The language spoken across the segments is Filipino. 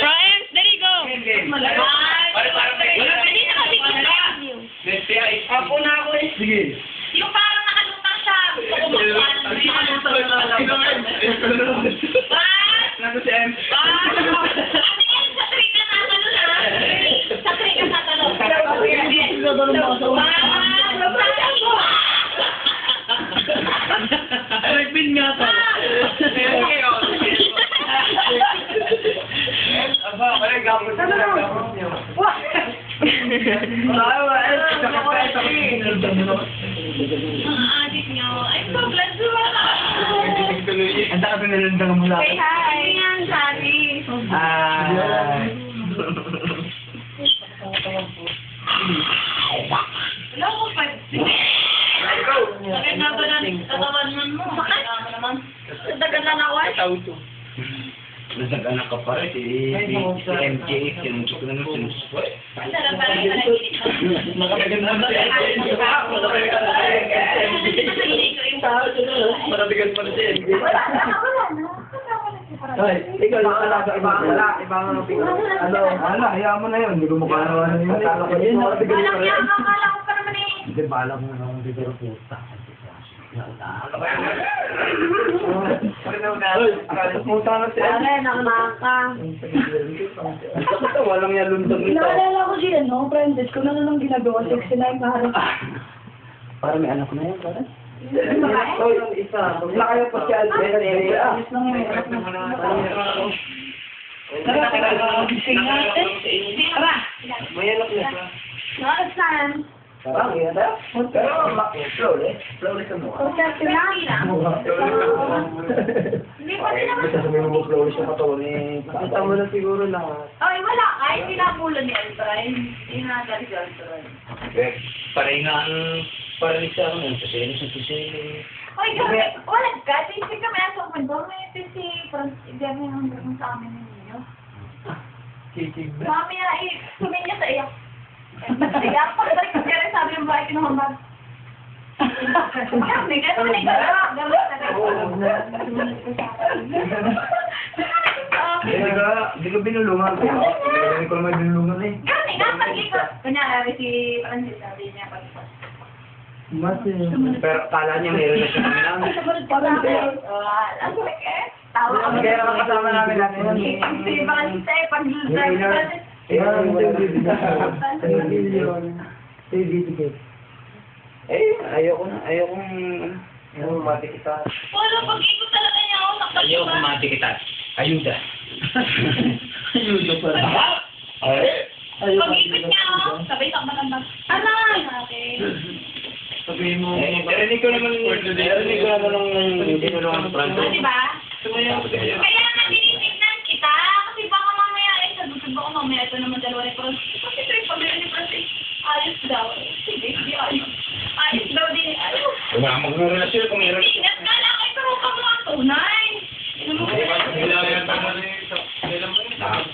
Ryan, there you go. Na. Apo na ako eh. Sige. Yung parang nakalutang siya. Gusto ko Ah! Nasa si M. Ah! Ano yan? Sa trick ka tatanong ha? Sa trick ka tatanong. Ay, niyo. Ang adik niyo. Ay, sobrang suwala. Ang dami na nandang mula. Say hi. Yan, Shari. Ah. Wala ko pa. Sakit na ba ng katawan mo? Sakit naman. Dagan na nawas. Nasag-anak ka pa rin, si, si, si MJ, sinusok na nung sinusok. Sarap pa rin sa nagigit. Nakapaganda na si MJ. Marabigan pa na si MJ. Ay, ikaw lang wala sa iba. Wala, iba ang Ano, ano, hayaan mo na yun. Hindi ko makalawa na yun. Ko rin. yan, akala ko pa naman eh. Hindi, balak mo na akong bibiro puta. Puta na si MJ. nakamaka. Walang yan luntog nito. Naalala ko si ano, Francis, kung ano nang ginagawa, 69 parang. Para may anak na yan, para? Hoy, isa. Wala kayo pa si Albert. Ah. Tara, gising natin. Tara. Mayalak na. Nakasan. Parang na. Pero, ma- slowly. Slowly ka mo. Konserto lang. Hindi pa din naman. Mo slowly sa katawan eh. Pakita mo na siguro lahat. Ay, wala. Ay, pinapulo ni Altray. Hindi na dali si. Eh, paringan, parang sa ano, sa sa. Ay, gabi. Wala ka. Tinsin kami kwento. May si Francis. Hindi kami sa amin ninyo. Na. Mami na eh. Sumin niya sa iyak. Iyak. Pagdalik ka rin sabi ng bahay kinuhamad. Kami, gano'n na ikaw. Gano'n Hindi ka, hindi ka binulungan. Hindi ko naman binulungan eh. Gano'n nga, pag-ikot. Kunyari, si Francis sabi niya pag-ikot. Mas Pero kala niya may relasyon kami namin. Sumunod pa rin. Wala, sakit eh. Tawa kami. Kaya kasama namin natin. Si Francis eh, pag-drive si Francis. Yan, Eh, ayoko na, ayoko na, ano, ayoko mati kita. Wala, pag-ikot talaga niya ako. Nakpag- Ayaw kumati kita. Ayuda. Ayuda pa. Ay. Pag-ikot niya ako. Sabay sa matambang. Ano? Natin. Sabihin mo, Eh, narinig ko naman, narinig ko naman nung tinulungan ng Franco. Ah, di ba? Kaya mamaya ito naman dalawa ni Francis. Kasi trip pa ni Francis. Ayos daw. Sige, hindi ayos. Ayos daw din. Ayos. Wala akong magrelasyon kung meron. Ingat ka lang. Ay, pero ka mga tunay. Ano mo? Na, na,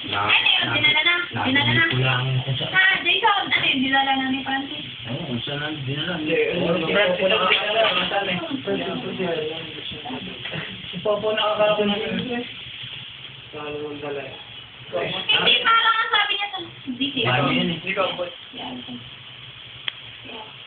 Ay, ayun, dinala na. Dinala na. Kulang ko sa... Ha, Jason, ano yung dinala na ni Francis? Oo, kung saan ang dinala. Si Popo nakakarapo ng Hindi, parang ang sabi niya sa Here. Yeah.